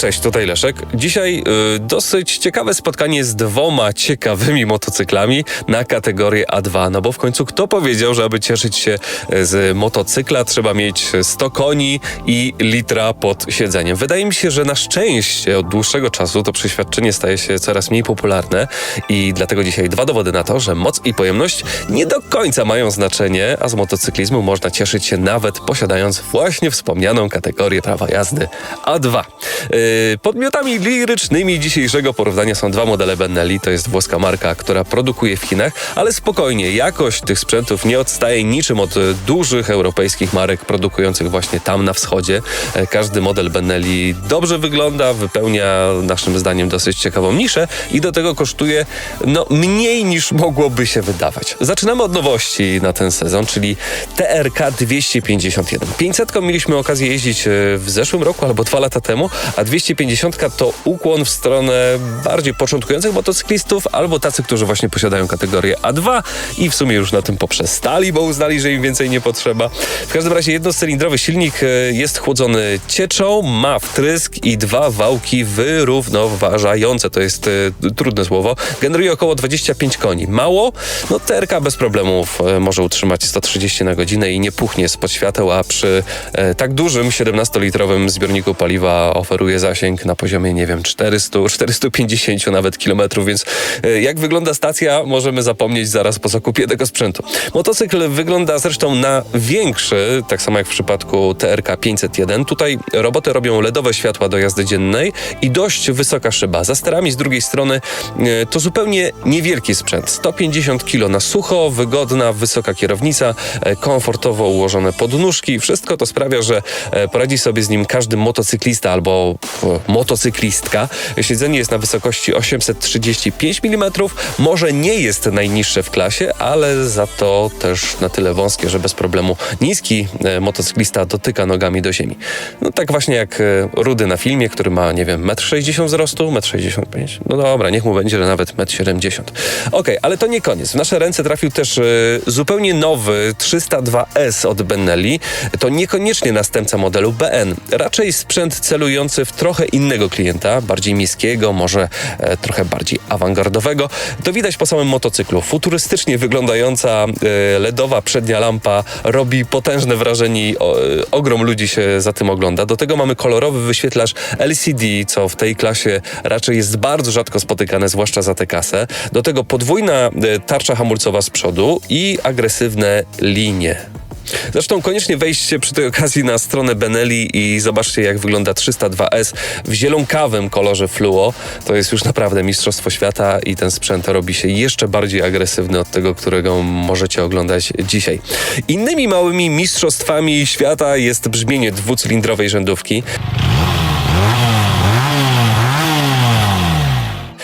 Cześć, tutaj Leszek. Dzisiaj y, dosyć ciekawe spotkanie z dwoma ciekawymi motocyklami na kategorię A2. No bo w końcu kto powiedział, że aby cieszyć się y, z motocykla trzeba mieć 100 koni i litra pod siedzeniem. Wydaje mi się, że na szczęście od dłuższego czasu to przeświadczenie staje się coraz mniej popularne i dlatego dzisiaj dwa dowody na to, że moc i pojemność nie do końca mają znaczenie, a z motocyklizmu można cieszyć się nawet posiadając właśnie wspomnianą kategorię prawa jazdy A2. Yy, podmiotami lirycznymi dzisiejszego porównania są dwa modele Benelli. To jest włoska marka, która produkuje w Chinach, ale spokojnie, jakość tych sprzętów nie odstaje niczym od dużych europejskich marek produkujących właśnie tam na wschodzie. E, Każdy model Benelli dobrze wygląda, wypełnia naszym zdaniem dosyć ciekawą niszę i do tego kosztuje no, mniej niż mogłoby się wydawać. Zaczynamy od nowości na ten sezon, czyli TRK 251. 500 mieliśmy okazję jeździć e, w zeszłym roku albo dwa lata temu, a 250 to ukłon w stronę bardziej początkujących motocyklistów albo tacy, którzy właśnie posiadają kategorię A2 i w sumie już na tym poprzestali, bo uznali, że im więcej nie potrzeba. W każdym razie jednocylindrowy silnik e, jest chłodzony cieczą, ma wtrysk i dwa wałki wyrównoważające. To jest e, trudne słowo. Generuje około 25 koni. Mało? No TRK bez problemów e, może utrzymać 130 na godzinę i nie puchnie spod świateł, a przy e, tak dużym 17-litrowym zbiorniku paliwa oferuje zasięg na poziomie, nie wiem, 400, 450 nawet kilometrów, więc e, jak wygląda stacja, możemy zapomnieć zaraz po zakupie tego sprzętu. Motocykl wygląda zresztą na większy, tak samo jak w przypadku TRK 501. Tutaj roboty robią LEDowe światła do jazdy dziennej i dość wysoka szyba. Za sterami z drugiej strony e, to zupełnie niewielki sprzęt. 150 kg na sucho, wygodna, wysoka kierownica, e, komfortowo ułożone podnóżki. Wszystko to sprawia, że poradzi sobie z nim każdy motocyklista albo motocyklistka. Siedzenie jest na wysokości 835 mm. Może nie jest najniższe w klasie, ale za to też na tyle wąskie, że bez problemu niski e, motocyklista dotyka nogami do ziemi. No tak właśnie jak e, Rudy na filmie, który ma, nie wiem, 1,60 m wzrostu, 1,65 m. No dobra, niech mu będzie, nawet 1,70 m. Okej, ale to nie koniec. W nasze ręce trafił też e, zupełnie nowy 302S od Benelli. To niekoniecznie następca modelu BN. Raczej sprzęt celujący w trochę innego klienta, bardziej miejskiego, może e, trochę bardziej awangardowego. To widać po samym motocyklu. Futurystycznie wyglądająca e, LEDowa przednia lampa robi potężne wrażenie i e, ogrom ludzi się za tym ogląda. Do tego mamy kolorowy wyświetlacz LCD, co w tej klasie raczej jest bardzo rzadko spotykane, zwłaszcza za tę kasę. Do tego podwójna e, tarcza hamulcowa z przodu i agresywne linie. Zresztą koniecznie wejdźcie przy tej okazji na stronę Benelli i zobaczcie, jak wygląda 302S w zielonkawym kolorze fluo. To jest już naprawdę mistrzostwo świata i ten sprzęt robi się jeszcze bardziej agresywny od tego, którego możecie oglądać dzisiaj. Innymi małymi mistrzostwami świata jest brzmienie dwucylindrowej rzędówki.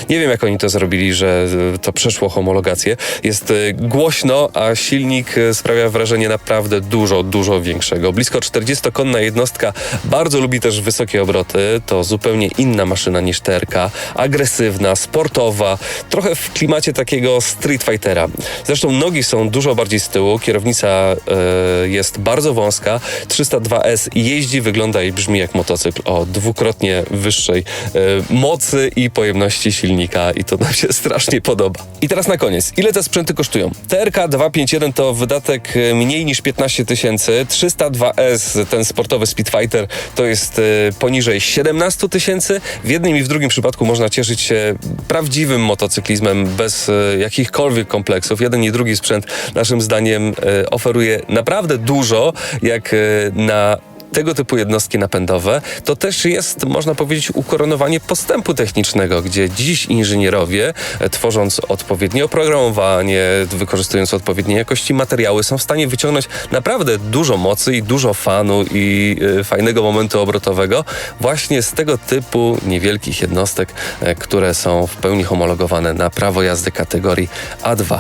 Nie wiem, jak oni to zrobili, że e, to przeszło homologację. Jest e, głośno, a silnik e, sprawia wrażenie naprawdę dużo, dużo większego. Blisko 40-konna jednostka bardzo lubi też wysokie obroty. To zupełnie inna maszyna niż TRK. Agresywna, sportowa, trochę w klimacie takiego Street Fightera. Zresztą nogi są dużo bardziej z tyłu, kierownica e, jest bardzo wąska. 302S jeździ, wygląda i brzmi jak motocykl o dwukrotnie wyższej e, mocy i pojemności silnika i to nam się strasznie podoba. I teraz na koniec, ile te sprzęty kosztują? TRK 251 to wydatek e, mniej niż 15 tysięcy, 302S, ten sportowy Speedfighter, to jest e, poniżej 17 tysięcy. W jednym i w drugim przypadku można cieszyć się prawdziwym motocyklizmem bez e, jakichkolwiek kompleksów. Jeden i drugi sprzęt naszym zdaniem oferuje naprawdę dużo, jak na tego typu jednostki napędowe, to też jest, można powiedzieć, ukoronowanie postępu technicznego, gdzie dziś inżynierowie, e, tworząc odpowiednie oprogramowanie, wykorzystując odpowiedniej jakości materiały, są w stanie wyciągnąć naprawdę dużo mocy i dużo fanu i e, fajnego momentu obrotowego właśnie z tego typu niewielkich jednostek, e, które są w pełni homologowane na prawo jazdy kategorii A2.